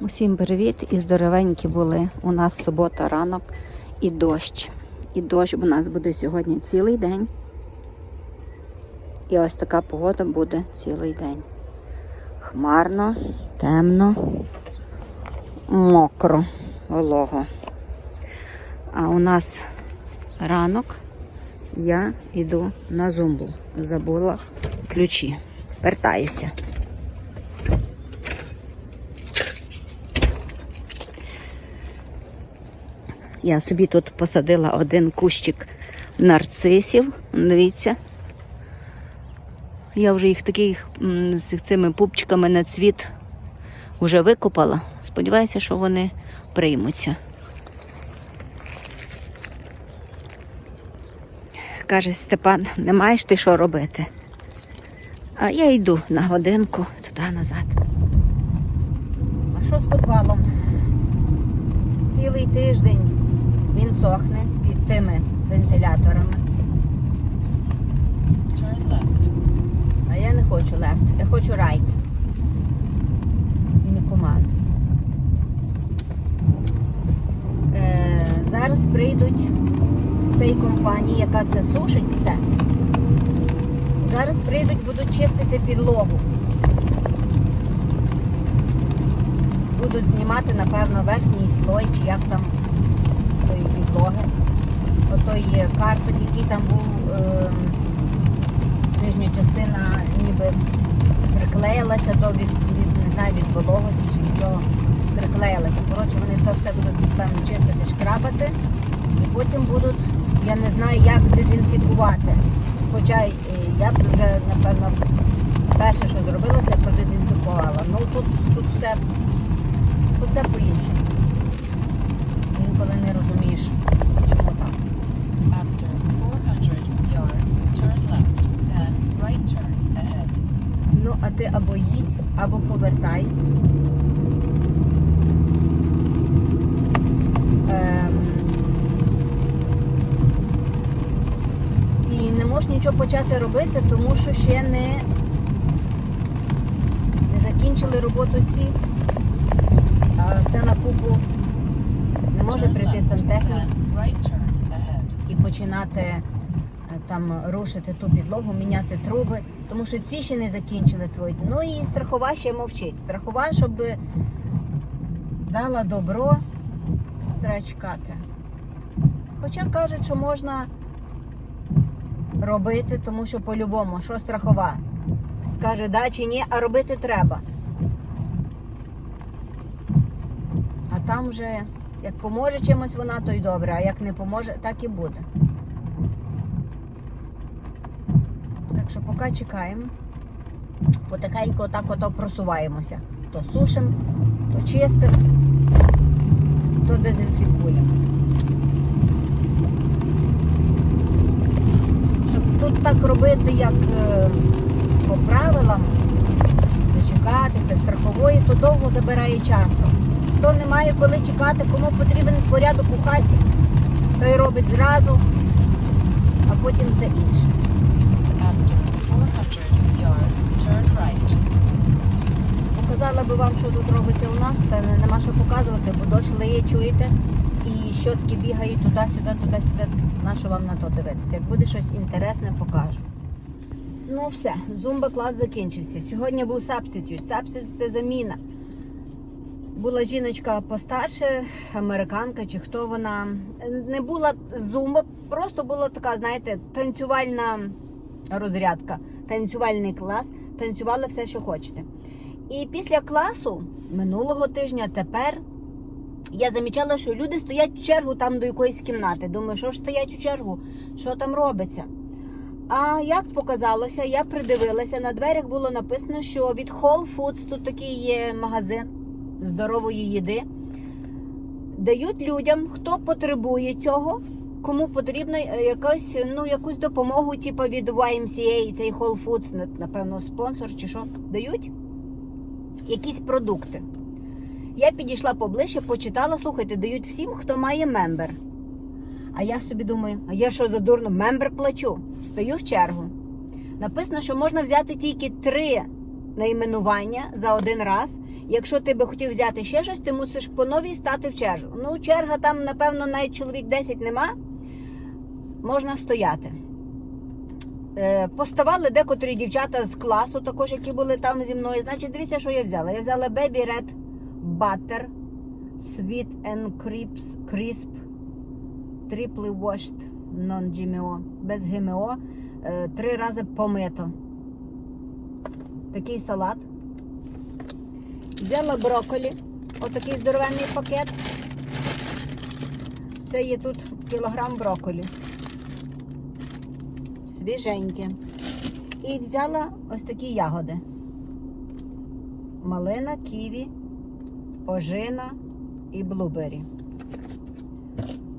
Усім привіт і здоровенькі були. У нас субота ранок і дощ. І дощ у нас буде сьогодні цілий день. І ось така погода буде цілий день. Хмарно, темно, мокро, волого. А у нас ранок я йду на зумбу. Забула ключі. Вертаюся. Я собі тут посадила один кущик нарцисів. Дивіться. Я вже їх таких з цими пупчиками на цвіт вже викопала. Сподіваюся, що вони приймуться. Каже Степан, не маєш ти що робити? А я йду на годинку туди назад. А що з підвалом? Цілий тиждень сохне під тими вентиляторами. Turn left. А я не хочу лефт, я хочу райт. І не команду. Е, зараз прийдуть з цієї компанії, яка це сушить все. Зараз прийдуть, будуть чистити підлогу. Будуть знімати, напевно, верхній слой, чи як там тої підлоги. Отой карпет, який там був. Е, нижня частина ніби приклеїлася до від, від не знаю, від вологості чи нічого приклеїлася. Коротше, вони то все будуть певно чистити, шкрабати і потім будуть, я не знаю, як дезінфікувати. Хоча е, я б вже, напевно, перше, що зробила, це продезінфікувала. Ну тут, тут все тут все по-іншому. Інколи не розумієш, чому так. After 400 yards, turn left, then right turn ahead. Ну, а ти або їдь, або повертай. Ем, І не можеш нічого робити, тому що ще не, не закінчили роботу ці. А все на купу не може прийти сантехнік і починати е, там рушити ту підлогу, міняти труби, тому що ці ще не закінчили свої. Ну і страхова ще мовчить. Страхова, щоб дала добро, треба чекати. Хоча кажуть, що можна робити, тому що по-любому, що страхова. Скаже, да чи ні, а робити треба. А там вже, як поможе чимось вона, то й добре, а як не поможе, так і буде. Так що поки чекаємо. Потихеньку отак ото просуваємося. То сушимо, то чистимо, то дезінфікуємо. Щоб тут так робити, як е, по правилам, дочекатися страхової, то довго забирає часу. Хто не має коли чекати, кому потрібен порядок у хаті, той робить зразу, а потім все інше. After 400 yards, turn right. Показала би вам, що тут робиться у нас, та нема що показувати, бо дощ лиє, чуєте, і щотки бігають туди-сюди, туди-сюди. На що вам на то дивитися? Як буде щось інтересне, покажу. Ну все, зумба клас закінчився. Сьогодні був сабститют. Сабститют це заміна. Була жіночка постарше, американка чи хто вона. Не була зумба, просто була така, знаєте, танцювальна розрядка, танцювальний клас, танцювали все, що хочете. І після класу минулого тижня тепер я замічала, що люди стоять в чергу там до якоїсь кімнати. Думаю, що ж стоять у чергу, що там робиться. А як показалося, я придивилася, на дверях було написано, що від Whole Foods, тут такий є магазин здорової їди, дають людям, хто потребує цього, кому потрібна е, якась, ну, якусь допомогу, типу від YMCA, цей Whole Foods, напевно, спонсор чи що, дають якісь продукти. Я підійшла поближче, почитала, слухайте, дають всім, хто має мембер. А я собі думаю, а я що за дурно, мембер плачу. Стою в чергу. Написано, що можна взяти тільки три найменування за один раз. Якщо ти би хотів взяти ще щось, ти мусиш по новій стати в чергу. Ну, черга там, напевно, навіть чоловік 10 нема. Можна стояти. Е, Поставали декотрі дівчата з класу, також які були там зі мною. Значить, дивіться, що я взяла. Я взяла Baby Red Butter, Sweet and Crisp, Triple Washed Non-GMO, без ГМО, е, три рази помито. Такий салат. Взяла брокколі, отакий здоровенний пакет. Це є тут кілограм брокколі. Свіженьке. І взяла ось такі ягоди. Малина, ківі, ожина і блубері.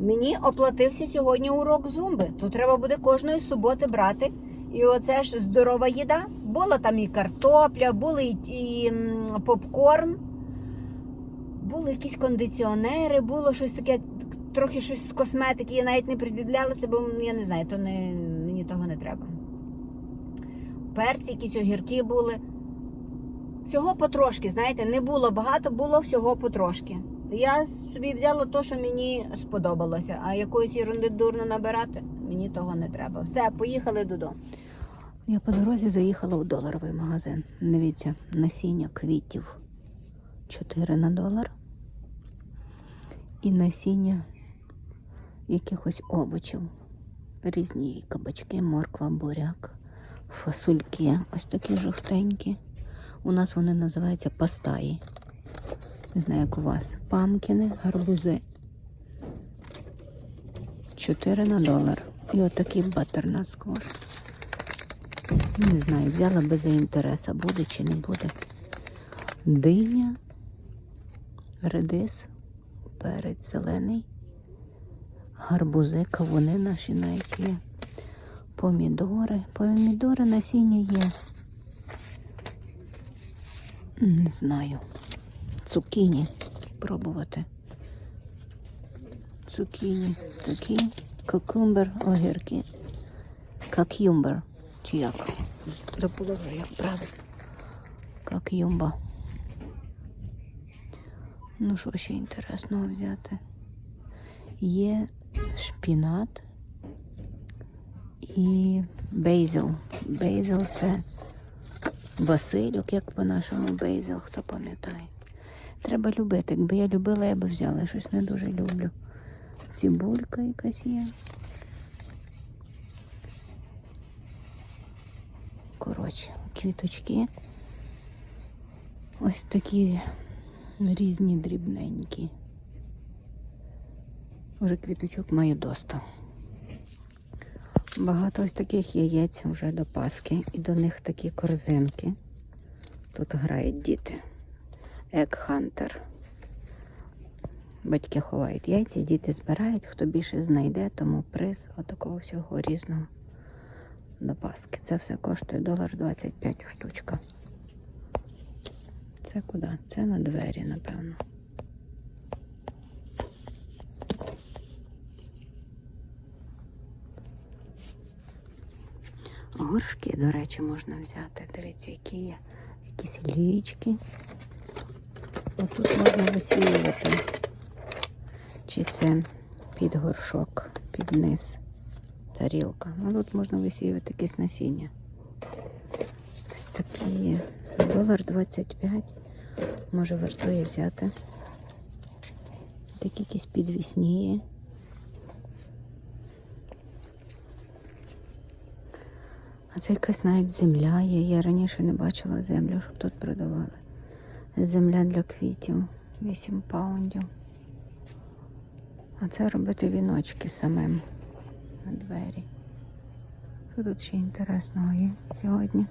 Мені оплатився сьогодні урок зумби. Тут треба буде кожної суботи брати. І оце ж здорова їда. Була там і картопля, були і, і попкорн, були якісь кондиціонери, було щось таке, трохи щось з косметики. Я навіть не приділялася, бо я не знаю, то не, мені того не треба. Перці, якісь огірки були. Всього потрошки, знаєте, не було багато, було всього потрошки. Я собі взяла те, що мені сподобалося, а якоїсь ерунди дурно набирати, мені того не треба. Все, поїхали додому. Я по дорозі заїхала в доларовий магазин. Дивіться, насіння квітів 4 на долар. І насіння якихось овочів. Різні кабачки, морква, буряк, фасульки. Ось такі жовтенькі. У нас вони називаються пастаї. Не знаю, як у вас. Памкіни, гарбузи. 4 на долар. І отакий батернат сквош. Не знаю, взяла би за інтереса, буде чи не буде. Диня, редис, перець зелений, гарбузи, кавуни наші навіть є. Помідори. Помідори насіння є. Не знаю. Цукіні пробувати. Цукіні такі. Кокумбер, огірки. Какюмбер. Чи як? Вже, як правильно. Какюмба. Ну, що ще інтересного взяти? Є шпінат і бейзил. Бейзил це Васильок, як по-нашому бейзил, хто пам'ятає. Треба любити. Якби я любила, я би взяла. Я щось не дуже люблю. Цибулька якась є. Коротше, квіточки. Ось такі різні дрібненькі. Уже квіточок маю доста. Багато ось таких яєць вже до Паски. І до них такі корзинки. Тут грають діти. Hunter. Батьки ховають яйця, діти збирають. Хто більше знайде, тому приз отакого всього різного до Паски. Це все коштує долар 25 штучка. Це куди? Це на двері, напевно. Горшки, до речі, можна взяти. Дивіться, які є. Якісь лічки. Отут можна висіювати. Чи це під горшок, під низ тарілка. Ну тут можна висіювати якесь насіння. Ось такі є. Долар 25. Може вартує взяти. Такі якісь підвісні є. А це якась навіть земля є. Я раніше не бачила землю, щоб тут продавали. Земля для квітів. 8 паундів. А це робити віночки самим на двері. Що тут ще інтересного є сьогодні?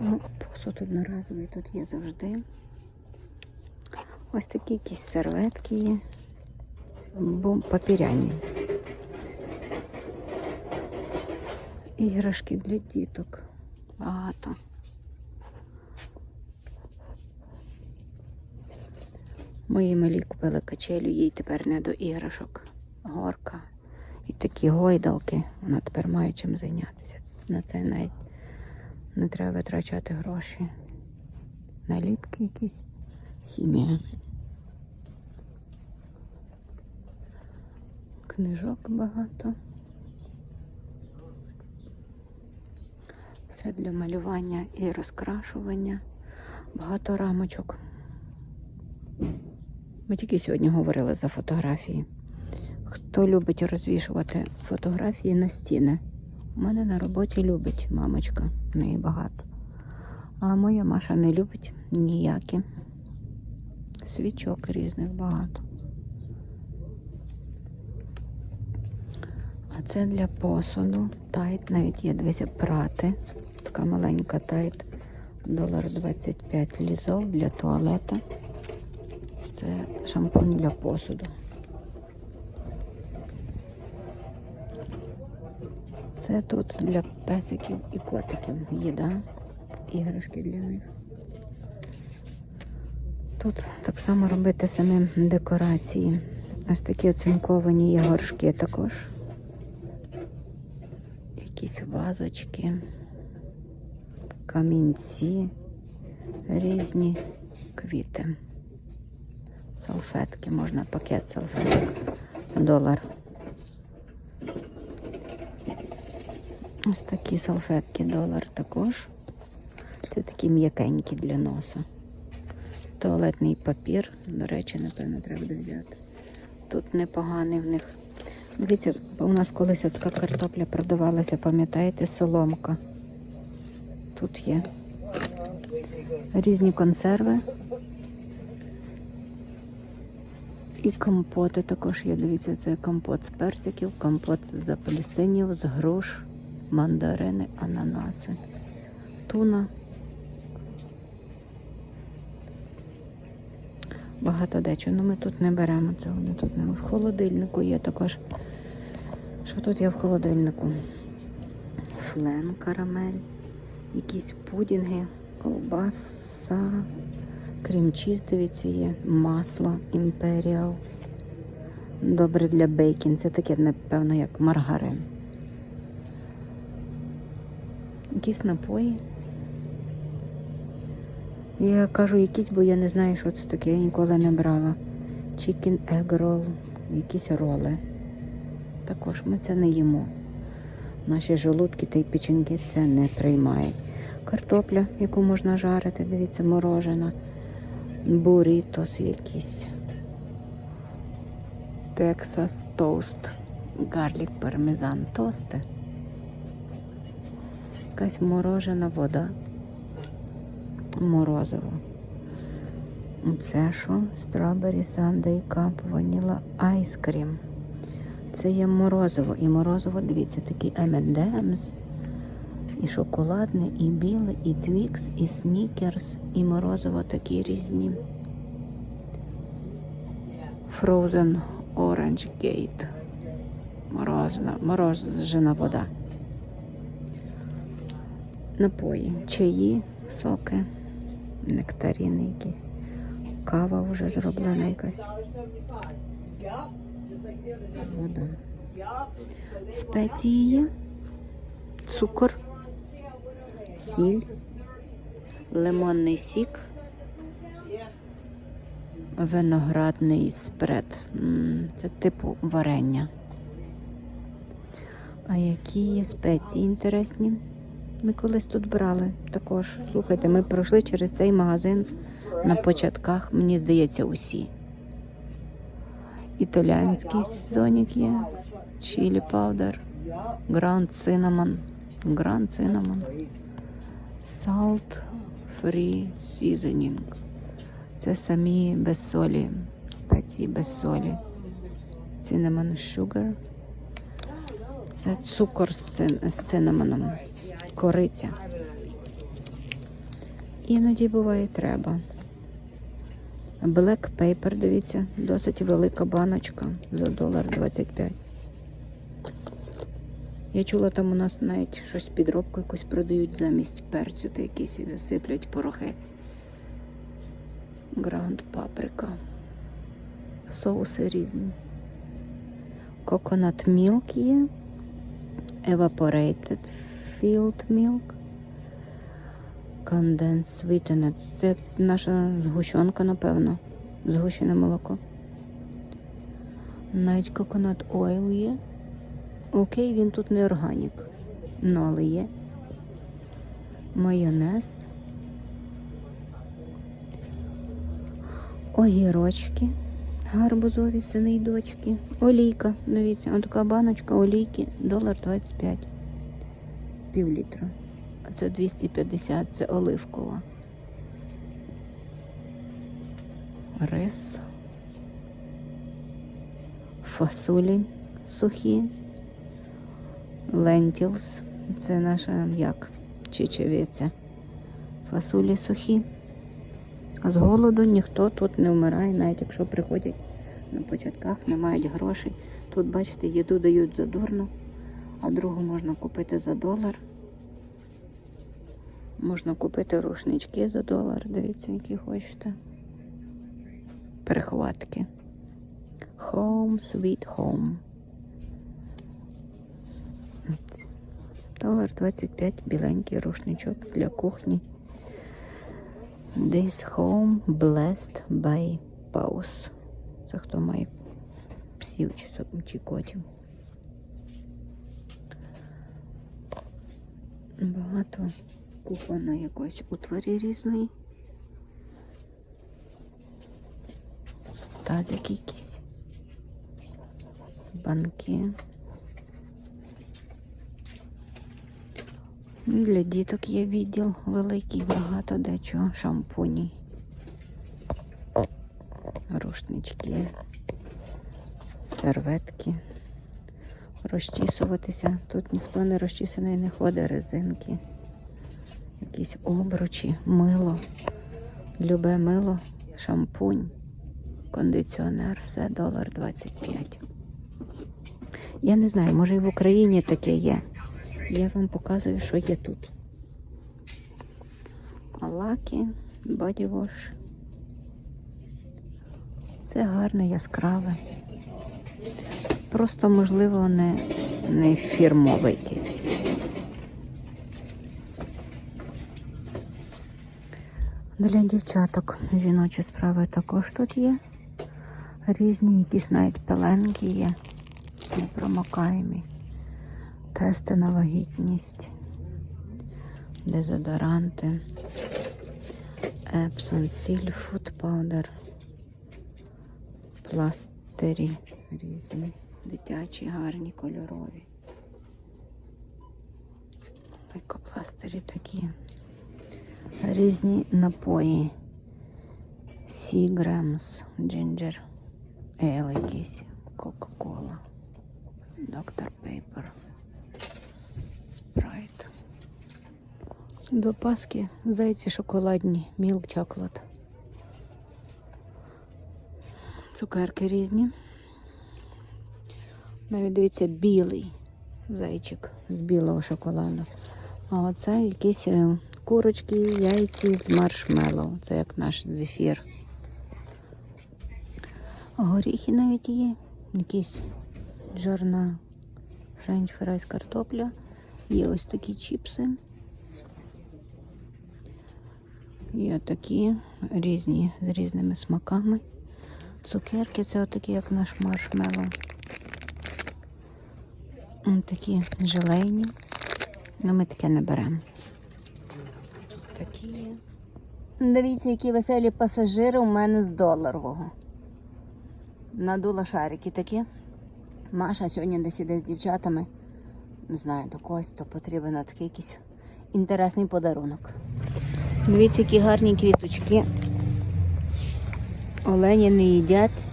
Ну, посуд одноразовий тут є завжди. Ось такі якісь серветки є. Бо папіряні. Іграшки для діток. Багато. Мої малі купили качелю, їй тепер не до іграшок. Горка. І такі гойдалки. Вона тепер має чим зайнятися. На це навіть не треба витрачати гроші. Наліпки якісь. Хімія. Книжок багато. Все для малювання і розкрашування. Багато рамочок. Ми тільки сьогодні говорили за фотографії. Хто любить розвішувати фотографії на стіни? У мене на роботі любить мамочка, в неї багато. А моя Маша не любить ніякі. Свічок різних багато. Це для посуду. Тайт навіть є, дивіться, прати. Така маленька тайт. Долар 25 лізов для туалета. Це шампунь для посуду. Це тут для песиків і котиків їда, іграшки для них. Тут так само робити самим декорації. Ось такі оцинковані є горшки також. Якісь вазочки, камінці, різні квіти. Салфетки, можна пакет салфеток. Долар. Ось такі салфетки долар також. Це такі м'якенькі для носа. Туалетний папір, до речі, напевно, треба взяти. Тут непоганий в них. Дивіться, у нас колись така картопля продавалася, пам'ятаєте, соломка. Тут є різні консерви. І компоти також є. Дивіться, це компот з персиків, компот з апельсинів, з груш, мандарини, ананаси, туна. Багато дечо, ну ми тут не беремо цього, не тут не. В холодильнику є також. Що тут є в холодильнику? Флен, карамель, якісь пудінги, ковбаса, крем-чіз, дивіться, є, масло імперіал. Добре для бейкін. Це таке, напевно, як маргарин. Якісь напої. Я кажу, якісь, бо я не знаю, що це таке, я ніколи не брала. Chicken egg roll, якісь роли. Також ми це не їмо. Наші желудки та й печінки це не приймають. Картопля, яку можна жарити, дивіться, морожена. Бурітос якийсь. Texas тост. Гарлік пармезан тости. Якась морожена вода. Морозиво. Це що? Sunday Cup Vanilla Ice Cream. Це є морозиво. І морозиво, дивіться, такий M&M's. І шоколадне, і біле, і Twix, і Snickers, і морозиво такі різні. Frozen Orange Gate. Морозна, морожена вода. Напої, чаї, соки, нектаріни якісь. Кава вже зроблена якась. Вода. Спеції цукор, сіль, лимонний сік, виноградний спред. Це типу варення. А які є спеції інтересні? Ми колись тут брали також. Слухайте, ми пройшли через цей магазин на початках, мені здається, усі. Італіанський сезонік є, чилі паудер, граунд цинамон, граунд цинамон, salt free seasoning. Це самі без солі, спеції без солі. Cinnamon sugar. Це цукор з, цин, з цинамоном, кориця. Іноді буває треба. Black Paper, дивіться, досить велика баночка за долар 25. Я чула, там у нас навіть щось підробку якусь продають замість перцю, та якісь сиплять порохи. Граунд паприка. Соуси різні. Coconut milk є. Evaporated filled milk. Конденс світене. Це наша згущенка, напевно. Згущене молоко. Навіть коконат ойл є. Окей, він тут не органік. Ну, але є. Майонез. Огірочки. Гарбузові сини й дочки. Олійка. Дивіться, отака баночка олійки, долар 25. Пів літру. Це 250, це оливкова. Рис. Фасолі сухі. Лентілс. Це наша як чечевиця. Фасолі сухі. З голоду ніхто тут не вмирає, навіть якщо приходять на початках, не мають грошей. Тут, бачите, їду дають задурно, а другу можна купити за долар. Можна купити рушнички за долар, дивіться, які хочете. Перехватки. Home, sweet home. Долар 25 біленький рушничок для кухні. This home blessed by Paus. Це хто має псів чи котів. Багато куплено якоїсь утварі різної. Тазик якийсь. Банки. Для діток є відділ великий, багато дечого, шампуні, рушнички, серветки. Розчісуватися. Тут ніхто не розчісаний, не ходить резинки. Якісь обручі, мило, любе мило, шампунь, кондиціонер, все долар 25. Я не знаю, може і в Україні таке є. Я вам показую, що є тут. Лаки, бодівош. Це гарне, яскраве. Просто, можливо, не, не фірмове якесь. Для дівчаток жіночі справи також тут є. Різні, якісь навіть пеленки є. Непромокаємі тести на вагітність, дезодоранти, Epsom сіль, фуд паудер, пластирі різні, дитячі, гарні, кольорові. Екопластирі такі. Різні напої. Сігремс, джинджер, ейл якийсь, Кока-Кола, Доктор Пейпер. Спрайт. До Паски зайці шоколадні, мілк чоклад. Цукерки різні. Навіть дивіться, білий зайчик з білого шоколаду. А оце якісь е, курочки, яйці з маршмеллоу. Це як наш зефір. Горіхи навіть є. Якісь жирна френч фрайс картопля. Є ось такі чіпси. Є такі різні з різними смаками. Цукерки це отакі, як наш маршмеллоу. Ось Такі желейні. Ну, ми таке не беремо. Такі. Дивіться, які веселі пасажири у мене з доларового. Надула шарики такі. Маша сьогодні десь іде з дівчатами. Не знаю, до когось, то потрібен такий якийсь інтересний подарунок. Дивіться, які гарні квіточки. Олені не їдять.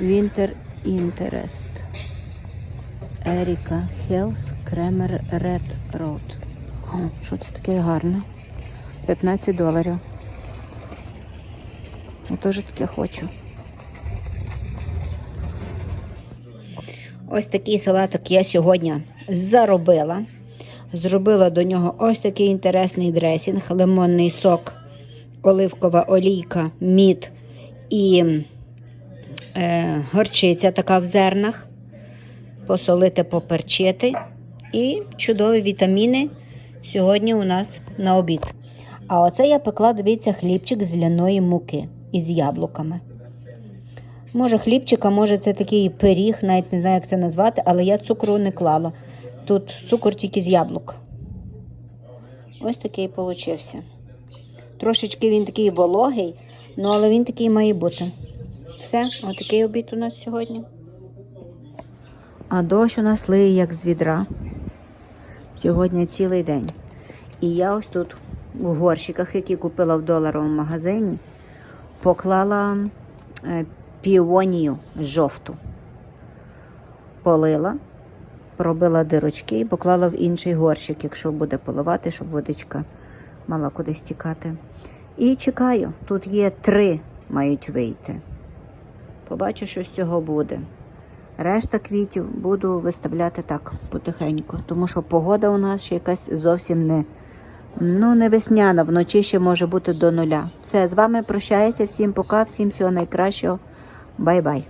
Winter Interest. Еріка Хелс Кремер Ред. О, що це таке гарне? 15 доларів. Я теж таке хочу. Ось такий салатик я сьогодні заробила. Зробила до нього ось такий інтересний дресінг, лимонний сок, оливкова олійка, мід і е, горчиця така в зернах. Посолити, поперчити. І чудові вітаміни сьогодні у нас на обід. А оце я пекла, дивіться, хлібчик з ляної муки із яблуками. Може, хлібчик, а може це такий пиріг, навіть не знаю, як це назвати, але я цукру не клала. Тут цукор тільки з яблук. Ось такий получився. Трошечки він такий вологий, ну але він такий має бути. Все, отакий обід у нас сьогодні. А дощ у нас лиє як з відра. Сьогодні цілий день. І я ось тут у горщиках, які купила в доларовому магазині, поклала е, піонію жовту. Полила, пробила дирочки і поклала в інший горщик, якщо буде поливати, щоб водичка мала кудись тікати. І чекаю, тут є три мають вийти. Побачу, що з цього буде. Решта квітів буду виставляти так потихеньку, тому що погода у нас ще якась зовсім не, ну, не весняна, вночі ще може бути до нуля. Все, з вами прощаюся, всім пока, всім всього найкращого. Бай-бай.